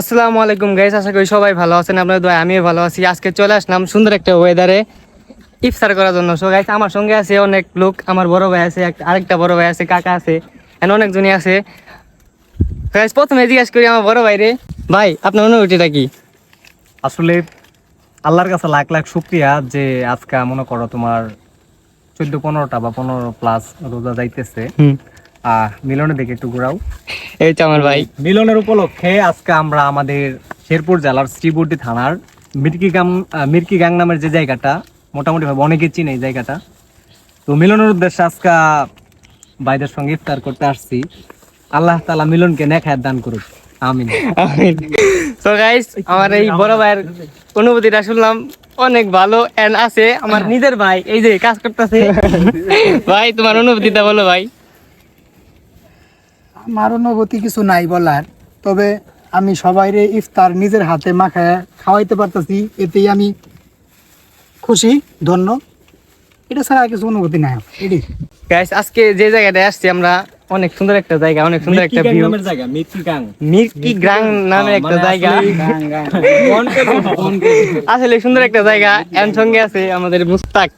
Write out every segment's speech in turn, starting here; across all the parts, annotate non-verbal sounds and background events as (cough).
আসসালামু আলাইকুম গাইস আশা করি সবাই ভালো আছেন আপনার দোয়া আমিও ভালো আছি। আজকে চলে আসলাম সুন্দর একটা ওয়েদারে ইফতার করার জন্য। সো গাইস আমার সঙ্গে আছে অনেক লোক আমার বড় ভাই আছে আরেকটা বড় ভাই আছে কাকা আছে এন্ড অনেকজনই আছে। গাইস প্রথমে জিজ্ঞাসা করি আমার বড় ভাই রে ভাই আপনার অনুভূতিটা কি? আসলে আল্লাহর কাছে লাখ লাখ শুক্রিয়া যে আজকে মনে করো তোমার চোদ্দ পনেরোটা বা পনেরো প্লাস রোজা যাইতেছে। আহ মিলনের দিকে একটু ঘুরাও। এই তো আমার ভাই। মিলনের উপলক্ষে আজকে আমরা আমাদের শেরপুর জেলার শ্রীবর্তী থানার মির্কি গাম আহ, মির্কি গাং নামের যে জায়গাটা মোটামুটি ভাবে অনেকে চিনে এই জায়গাটা। তো মিলনের উদ্দেশ্যে আজকে ভাইদের সঙ্গে ইফতার করতে আসছি। আল্লাহ তালা মিলনকে নেখায় দান করুক। আমিন। তো গাইস আমার এই বড় ভাইয়ের অনুভূতিটা শুনলাম। অনেক ভালো এন্ড আছে। আমার নিজের ভাই এই যে কাজ করতেছে। (laughs) ভাই তোমার অনুভূতিটা বলো ভাই। আমার অনুভূতি কিছু নাই বলার। তবে আমি সবাইরে ইফতার নিজের হাতে মাখায় খাওয়াইতে পারতেছি এতেই আমি খুশি ধন্য। এটা ছাড়া কিছু অনুভূতি নাই এটি। গাইস আজকে যে জায়গাটায় আসছি আমরা অনেক সুন্দর একটা জায়গা অনেক সুন্দর একটা মির্কি ভিউ নামের জায়গা মির্কি গাং গ্রাং নামে একটা মানে জায়গা। আসলে- (laughs) আসলে সুন্দর একটা জায়গা এর সঙ্গে আছে আমাদের মুস্তাক।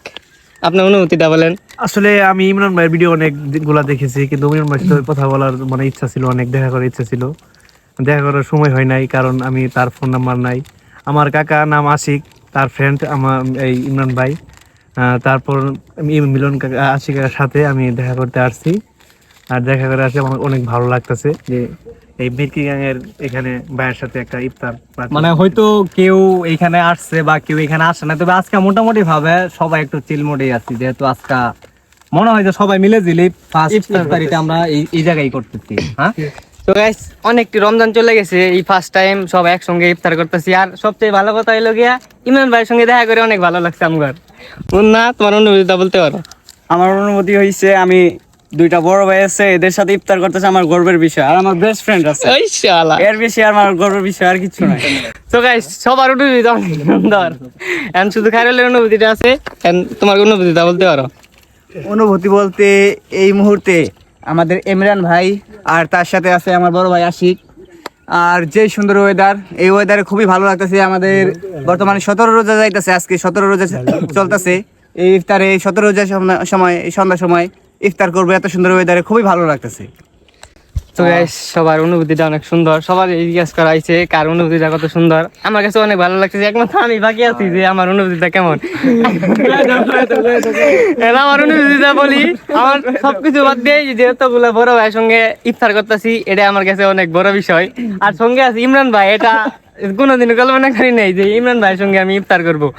আপনার অনুভূতিটা বলেন। আসলে আমি ইমরান ভাইয়ের ভিডিও অনেকগুলা দেখেছি, কিন্তু ইমরান ভাইয়ের সাথে কথা বলার মানে ইচ্ছা ছিল, অনেক দেখা করার ইচ্ছা ছিল। দেখা করার সময় হয় নাই, কারণ আমি তার ফোন নাম্বার নাই। আমার কাকা নাম আশিক, তার ফ্রেন্ড আমার এই ইমরান ভাই। তারপর আমি মিলন কাকা, আশিকের সাথে আমি দেখা করতে আসছি। আর দেখা করে আসলে আমার অনেক ভালো লাগতেছে যে এই গ্যাং এর এখানে ভাইয়ের সাথে একটা ইফতার মানে হয়তো কেউ এখানে আসছে বা কেউ এখানে আসে না তবে আজকে মোটামুটি ভাবে সবাই একটু চিল মোডেই আছি যেহেতু আজকে মনে হয় যে সবাই মিলে দিলি ফার্স্ট ইফতারিটা আমরা এই এই জায়গায় করতেছি হ্যাঁ? তো গাইস অনেক রমজান চলে গেছে এই ফার্স্ট টাইম সব একসঙ্গে ইফতার করতেছি আর সবচেয়ে ভালো কথা হলো গিয়া ইমরান ভাইয়ের সঙ্গে দেখা করে অনেক ভালো লাগছে আমার। না তোমার অনুভূতিটা বলতে পারো। আমার অনুমতি হয়েছে আমি দুইটা বড় ভাই আছে এদের সাথে ইফতার করতেছে আমার গর্বের বিষয় আর আমার বেস্ট ফ্রেন্ড আছে। ওই শালা। এর বেশি আর আমার গর্বের বিষয় আর কিছু নাই। তো গাইস সবার অনুভূতি অনেক সুন্দর। এখন শুধু খাইরুলের অনুভূতিটা আছে এখন তোমার অনুভূতিটা বলতে পারো। অনুভূতি বলতে এই মুহূর্তে আমাদের ইমরান ভাই আর তার সাথে আছে আমার বড় ভাই আশিক। আর যে সুন্দর ওয়েদার এই ওয়েদারে খুবই ভালো লাগতেছে আমাদের বর্তমানে সতেরো রোজা যাইতেছে আজকে সতেরো রোজা চলতেছে। এই ইফতারে সতেরো রোজার সময়- সময় এই সন্ধ্যার সময় ইফতার করব এত সুন্দর ওয়েদারে খুবই ভালো লাগতেছে। তো গাইস সবার অনুভূতিটা অনেক সুন্দর। সবার জিজ্ঞাসা করা হয়েছে কার অনুভূতিটা কত সুন্দর? আমার কাছে অনেক ভালো লাগছে একমাত্র আমি বাকি আছি যে আমার অনুভূতিটা কেমন। (laughs) আমার অনুভূতিটা বলি আমার সবকিছু বাদ দিয়ে যে বড় ভাইয়ের সঙ্গে ইফতার করতেছি এটা আমার কাছে অনেক বড় বিষয়। আর সঙ্গে আছে ইমরান ভাই এটা কোনোদিন কল্পনা করি নাই যে ইমরান ভাইয়ের সঙ্গে আমি ইফতার করব।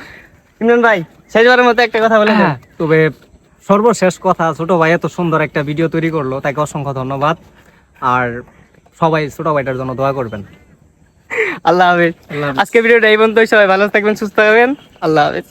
ইমরান ভাই শেষবারের মতো একটা কথা বলে দেন। সর্বশেষ কথা ছোট ভাই এত সুন্দর একটা ভিডিও তৈরি করল তাকে অসংখ্য ধন্যবাদ। আর সবাই ছোট ভাইটার জন্য দোয়া করবেন। আল্লাহ হাফেজ। আজকে ভিডিওটা এই বন্ধু সবাই ভালো থাকবেন সুস্থ থাকবেন। আল্লাহ হাফেজ।